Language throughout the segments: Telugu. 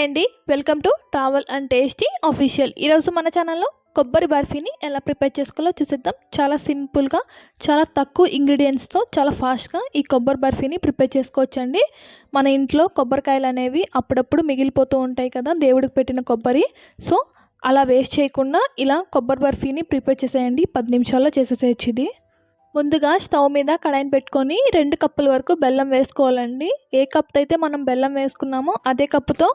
హాయ్ అండి welcome to travel and tasty official ఈరోజు మన ఛానల్లో కొబ్బరి బర్ఫీని ఎలా ప్రిపేర్ చేసుకోవాలో చూసిద్దాం. చాలా సింపుల్గా చాలా తక్కువ ఇంగ్రీడియంట్స్తో చాలా ఫాస్ట్గా ఈ కొబ్బరి బర్ఫీని ప్రిపేర్ చేసుకోవచ్చండి. మన ఇంట్లో కొబ్బరికాయలు అనేవి అప్పుడప్పుడు మిగిలిపోతూ ఉంటాయి కదా దేవుడికి పెట్టిన కొబ్బరి. సో అలా వేస్ట్ చేయకుండా ఇలా కొబ్బరి బర్ఫీని ప్రిపేర్ చేసేయండి. పది నిమిషాల్లో చేసేసేయచ్చు ఇది. ముందుగా స్టవ్ మీద కడాయిని పెట్టుకొని రెండు కప్పుల వరకు బెల్లం వేసుకోవాలండి. ఏ కప్తో అయితే మనం బెల్లం వేసుకున్నామో అదే కప్పుతో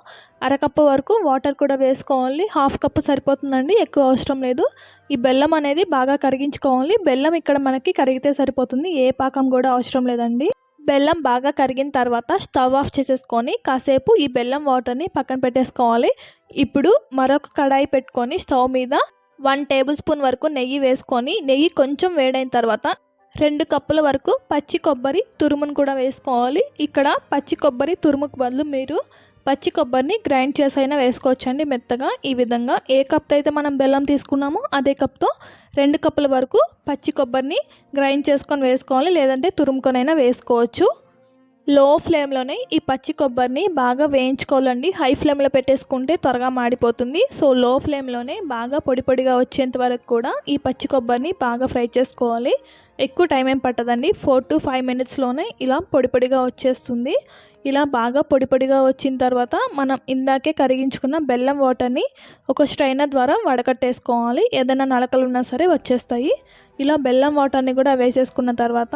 అరకప్పు వరకు వాటర్ కూడా వేసుకోవాలి. హాఫ్ కప్పు సరిపోతుందండి ఎక్కువ అవసరం లేదు. ఈ బెల్లం అనేది బాగా కరిగించుకోవాలి. బెల్లం ఇక్కడ మనకి కరిగితే సరిపోతుంది ఏ పాకం కూడా అవసరం లేదండి. బెల్లం బాగా కరిగిన తర్వాత స్టవ్ ఆఫ్ చేసేసుకొని కాసేపు ఈ బెల్లం వాటర్ని పక్కన పెట్టేసుకోవాలి. ఇప్పుడు మరొక కడాయి పెట్టుకొని స్టవ్ మీద వన్ టేబుల్ స్పూన్ వరకు నెయ్యి వేసుకొని నెయ్యి కొంచెం వేడైన తర్వాత రెండు కప్పుల వరకు పచ్చి కొబ్బరి తురుమును కూడా వేసుకోవాలి. ఇక్కడ పచ్చి కొబ్బరి తురుముకు బదులు మీరు పచ్చి కొబ్బరిని గ్రైండ్ చేసైనా వేసుకోవచ్చండి మెత్తగా. ఈ విధంగా ఏ కప్తో అయితే మనం బెల్లం తీసుకున్నామో అదే కప్తో రెండు కప్పుల వరకు పచ్చి కొబ్బరిని గ్రైండ్ చేసుకొని వేసుకోవాలి. లేదంటే తురుముకొనైనా వేసుకోవచ్చు. లో ఫ్లేమ్లోనే ఈ పచ్చి కొబ్బరిని బాగా వేయించుకోవాలండి. హై ఫ్లేమ్లో పెట్టేసుకుంటే త్వరగా మాడిపోతుంది. సో లో ఫ్లేమ్లోనే బాగా పొడి పొడిగా వచ్చేంత వరకు కూడా ఈ పచ్చి కొబ్బరిని బాగా ఫ్రై చేసుకోవాలి. ఎక్కువ టైం ఏం పట్టదండి. ఫోర్ టు ఫైవ్ మినిట్స్లోనే ఇలా పొడి పొడిగా వచ్చేస్తుంది. ఇలా బాగా పొడి పొడిగా వచ్చిన తర్వాత మనం ఇందాకే కరిగించుకున్న బెల్లం వాటర్ని ఒక స్ట్రైనర్ ద్వారా వడకట్టేసుకోవాలి. ఏదైనా నలకలు ఉన్నా సరే వచ్చేస్తాయి. ఇలా బెల్లం వాటర్ని కూడా వేసేసుకున్న తర్వాత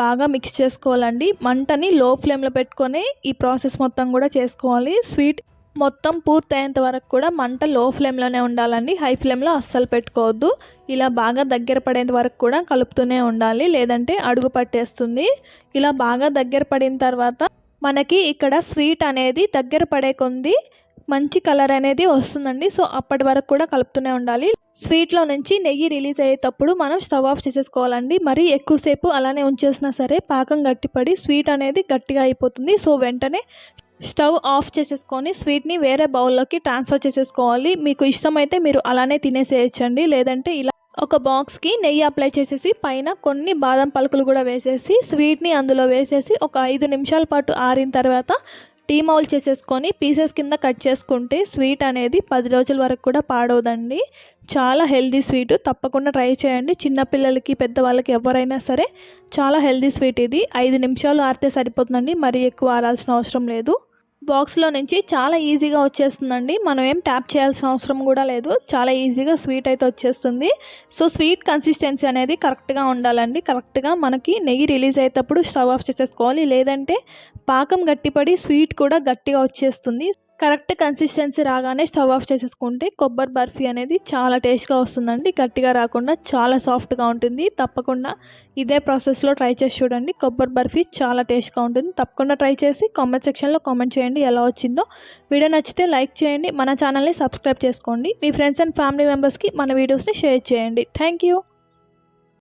బాగా మిక్స్ చేసుకోవాలండి. మంటని లో ఫ్లేమ్లో పెట్టుకొని ఈ ప్రాసెస్ మొత్తం కూడా చేసుకోవాలి. స్వీట్ మొత్తం పూర్తయ్యేంత వరకు కూడా మంట లో ఫ్లేమ్లోనే ఉండాలండి. హై ఫ్లేమ్లో అస్సలు పెట్టుకోవద్దు. ఇలా బాగా దగ్గర పడేంత వరకు కూడా కలుపుతూనే ఉండాలి. లేదంటే అడుగు పట్టేస్తుంది. ఇలా బాగా దగ్గర పడిన తర్వాత మనకి ఇక్కడ స్వీట్ అనేది దగ్గర పడే కొంది మంచి కలర్ అనేది వస్తుందండి. సో అప్పటి వరకు కూడా కలుపుతూనే ఉండాలి. స్వీట్లో నుంచి నెయ్యి రిలీజ్ అయ్యేటప్పుడు మనం స్టవ్ ఆఫ్ చేసేసుకోవాలండి. మరీ ఎక్కువసేపు అలానే ఉంచేసినా సరే పాకం గట్టిపడి స్వీట్ అనేది గట్టిగా అయిపోతుంది. సో వెంటనే స్టవ్ ఆఫ్ చేసేసుకొని స్వీట్ని వేరే బౌల్లోకి ట్రాన్స్ఫర్ చేసేసుకోవాలి. మీకు ఇష్టమైతే మీరు అలానే తినేసేయచ్చండి. లేదంటే ఇలా ఒక బాక్స్కి నెయ్యి అప్లై చేసేసి పైన కొన్ని బాదం పలుకులు కూడా వేసేసి స్వీట్ని అందులో వేసేసి ఒక ఐదు నిమిషాల పాటు ఆరిన తర్వాత డీమౌల్ చేసేసుకొని పీసెస్ కింద కట్ చేసుకుంటే స్వీట్ అనేది పది రోజుల వరకు కూడా పాడవదండి. చాలా హెల్దీ స్వీట్. తప్పకుండా ట్రై చేయండి. చిన్నపిల్లలకి పెద్దవాళ్ళకి ఎవరైనా సరే చాలా హెల్దీ స్వీట్ ఇది. ఐదు నిమిషాలు ఆరితే సరిపోతుందండి. మరీ ఎక్కువ ఆరాల్సిన అవసరం లేదు. బాక్స్లో నుంచి చాలా ఈజీగా వచ్చేస్తుందండి. మనం ఏం ట్యాప్ చేయాల్సిన అవసరం కూడా లేదు. చాలా ఈజీగా స్వీట్ అయితే వచ్చేస్తుంది. సో స్వీట్ కన్సిస్టెన్సీ అనేది కరెక్ట్గా ఉండాలండి. కరెక్ట్గా మనకి నెయ్యి రిలీజ్ అయ్యేటప్పుడు స్టవ్ ఆఫ్ చేసేసుకోవాలి. లేదంటే పాకం గట్టిపడి స్వీట్ కూడా గట్టిగా వచ్చేస్తుంది. కరెక్ట్ కన్సిస్టెన్సీ రాగానే స్టవ్ ఆఫ్ చేసేసుకుంటే కొబ్బరి బర్ఫీ అనేది చాలా టేస్ట్గా వస్తుందండి. గట్టిగా రాకుండా చాలా సాఫ్ట్గా ఉంటుంది. తప్పకుండా ఇదే ప్రాసెస్లో ట్రై చేసి చూడండి. కొబ్బరి బర్ఫీ చాలా టేస్ట్గా ఉంటుంది. తప్పకుండా ట్రై చేసి కామెంట్ సెక్షన్లో కామెంట్ చేయండి ఎలా వచ్చిందో. వీడియో నచ్చితే లైక్ చేయండి. మన ఛానల్ని సబ్స్క్రైబ్ చేసుకోండి. మీ ఫ్రెండ్స్ అండ్ ఫ్యామిలీ మెంబర్స్కి మన వీడియోస్ని షేర్ చేయండి. Thank you